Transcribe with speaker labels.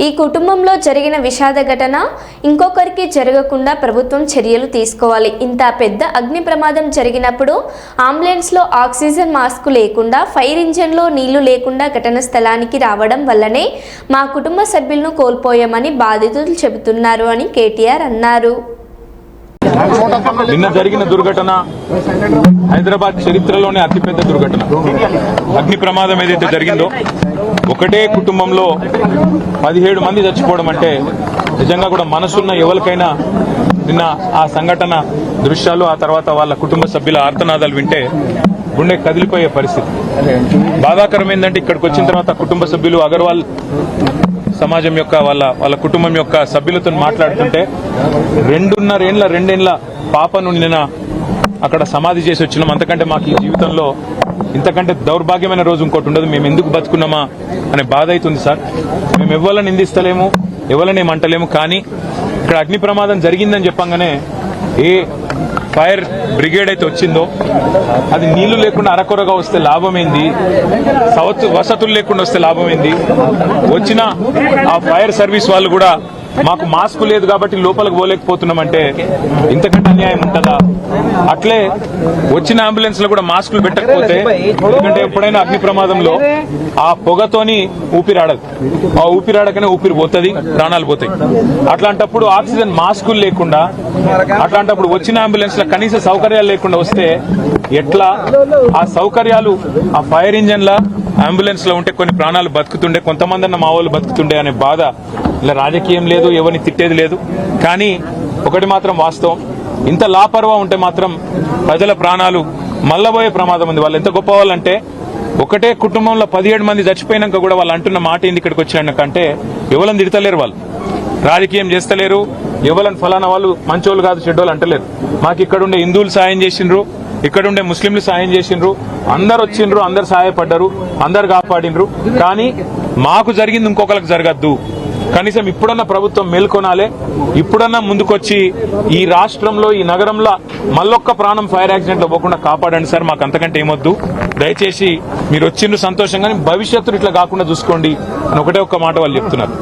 Speaker 1: ఈ కుటుంబంలో జరిగిన విషాద ఘటన ఇంకొకరికి జరగకుండా ప్రభుత్వం చర్యలు తీసుకోవాలి. ఇంత పెద్ద అగ్ని ప్రమాదం జరిగినప్పుడు అంబులెన్స్లో ఆక్సిజన్ మాస్క్ లేకుండా ఫైర్ ఇంజన్లో నీళ్ళు లేకుండా ఘటన స్థలానికి రావడం వల్లనే మా కుటుంబ సభ్యులను కోల్పోయామని బాధితులు చెబుతున్నారు అని కేటీఆర్ అన్నారు.
Speaker 2: నిన్న జరిగిన దుర్ఘటన హైదరాబాద్ చరిత్రలోనే అతిపెద్ద దుర్ఘటన. అగ్ని ప్రమాదం ఏదైతే జరిగిందో ఒకటే కుటుంబంలో పదిహేడు మంది చచ్చిపోవడం అంటే నిజంగా కూడా మనసున్న ఎవరికైనా నిన్న ఆ సంఘటన దృశ్యాలు ఆ తర్వాత వాళ్ళ కుటుంబ సభ్యుల ఆర్తనాదాలు వింటే గుండె కదిలిపోయే పరిస్థితి. బాధాకరం ఏంటంటే ఇక్కడికి వచ్చిన తర్వాత కుటుంబ సభ్యులు అగర్వాల్ సమాజం యొక్క వాళ్ళ వాళ్ళ కుటుంబం యొక్క సభ్యులతో మాట్లాడుతుంటే రెండున్నరేండ్ల రెండేండ్ల పాపను నిన్న అక్కడ సమాధి చేసి వచ్చినాం. అంతకంటే మాకు ఈ జీవితంలో ఇంతకంటే దౌర్భాగ్యమైన రోజు ఇంకోటి ఉండదు. మేము ఎందుకు బతుకున్నామా అనే బాధ అవుతుంది సార్. మేము ఎవరిని నిందిస్తలేము ఎవరిని అంటలేము కానీ ఇక్కడ అగ్ని ప్రమాదం జరిగిందని చెప్పంగానే ఏ ఫైర్ బ్రిగేడ్ అయితే వచ్చిందో అది నీళ్ళు లేకుండా అరకొరగా వస్తే లాభం ఏంది? సవత్ వసతులు లేకుండా వస్తే లాభం ఏంది? వచ్చిన ఆ ఫైర్ సర్వీస్ వాళ్ళు కూడా మాకు మాస్క్ లేదు కాబట్టి లోపలికి పోలేకపోతున్నామంటే ఇంతకంటే అన్యాయం ఉంటుందా? అట్లే వచ్చిన అంబులెన్స్లో కూడా మాస్కులు పెట్టకపోతే ఎందుకంటే ఎప్పుడైనా అగ్ని ప్రమాదంలో ఆ పొగతోని ఊపిరాడదు. ఆ ఊపిరాడకనే ఊపిరి పోతుంది ప్రాణాలు పోతాయి. అట్లాంటప్పుడు ఆక్సిజన్ మాస్కులు లేకుండా అట్లాంటప్పుడు వచ్చిన అంబులెన్స్లో కనీస సౌకర్యాలు లేకుండా వస్తే ఎట్లా? ఆ సౌకర్యాలు ఆ ఫైర్ ఇంజన్ల అంబులెన్స్లో ఉంటే కొన్ని ప్రాణాలు బతుకుతుండే కొంతమంది అన్న మా వాళ్ళు బతుకుతుండే అనే బాధ. ఇలా రాజకీయం లేదు ఎవరిని తిట్టేది లేదు. కానీ ఒకటి మాత్రం వాస్తవం. ఇంత లాపర్వా ఉంటే మాత్రం ప్రజల ప్రాణాలు మల్లబోయే ప్రమాదం ఉంది. వాళ్ళు ఎంత గొప్ప వాళ్ళంటే ఒకటే కుటుంబంలో పదిహేడు మంది చచ్చిపోయినాక కూడా వాళ్ళు అంటున్న మాట ఏంది ఇక్కడికి వచ్చినాకంటే ఎవరిని తిడతలేరు వాళ్ళు. రాజకీయం చేస్తలేరు. ఎవరిని ఫలానా వాళ్ళు మంచోళ్ళు కాదు చెడ్డోళ్ళు అంటలేరు. మాకు ఇక్కడుండే హిందువులు సాయం చేసిండ్రు. ఇక్కడ ఉండే ముస్లింలు సాయం చేసిండ్రు. అందరు వచ్చిండ్రు అందరు సహాయపడ్డారు అందరు కాపాడిండ్రు. కానీ మాకు జరిగింది ఇంకొకరికి జరగద్దు. కనీసం ఇప్పుడన్నా ప్రభుత్వం మేల్కొనాలే ఇప్పుడన్నా ముందుకొచ్చి ఈ రాష్ట్రంలో ఈ నగరంలో మళ్ళొక్క ప్రాణం ఫైర్ యాక్సిడెంట్ పోకుండా కాపాడండి సార్ మాకు అంతకంటే ఏమొద్దు. దయచేసి మీరు వచ్చిండ్రు సంతోషంగా భవిష్యత్తులో ఇట్లా కాకుండా చూసుకోండి అని ఒకటే ఒక్క మాట వాళ్ళు చెప్తున్నారు.